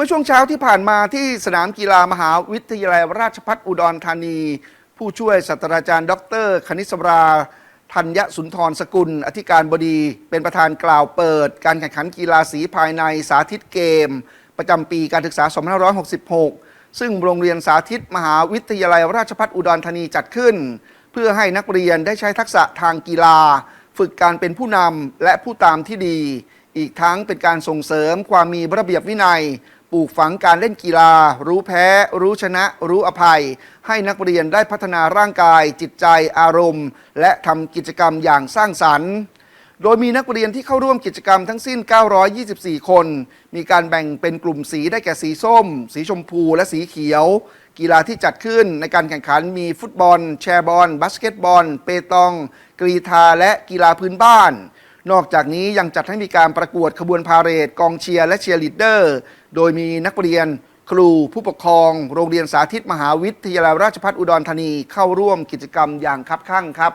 มื่อช่วงเช้าที่ผ่านมาที่สนามกีฬามหาวิทยาลัยราชภัฏอุดรธานี ผู้ช่วยศาสตราจารย์ ดร คณิตสราธัญสุนทรสกุล อธิการบดี เป็นประธานกล่าวเปิด การแข่งขันกีฬาสีภายในสาธิตเกม ประจำปีการศึกษา 2566 ซึ่งโรงเรียนสาธิตมหาวิทยาลัยราชภัฏอุดรธานีจัดขึ้น เพื่อให้นักเรียนได้ใช้ทักษะทางกีฬา ฝึกการเป็นผู้นำและผู้ตามที่ดี อีกทั้งเป็นการส่งเสริมความมีระเบียบวินัย ปลูกฝังการเล่นกีฬา รู้แพ้ รู้ชนะ รู้อภัย ให้นักเรียนได้พัฒนาร่างกาย จิตใจอารมณ์ และทำกิจกรรมอย่างสร้างสรรค์โดยมีนักเรียนที่เข้าร่วมกิจกรรมทั้งสิ้น 924 คน มีการแบ่งเป็นกลุ่มสีได้แก่สีส้ม สีชมพู และสีเขียว กีฬาที่จัดขึ้นในการแข่งขันมีฟุตบอล แชร์บอล บาสเกตบอล เปตอง กรีธา และกีฬาพื้นบ้าน นอกจากนี้ยังจัดให้มีการประกวดขบวนพาเหรดกองเชียร์และเชียร์ลีดเดอร์ โดยมีนักเรียน ครูผู้ปกครอง โรงเรียนสาธิตมหาวิทยาลัยราชภัฏอุดรธานีเข้าร่วมกิจกรรมอย่างคับขั้งครับ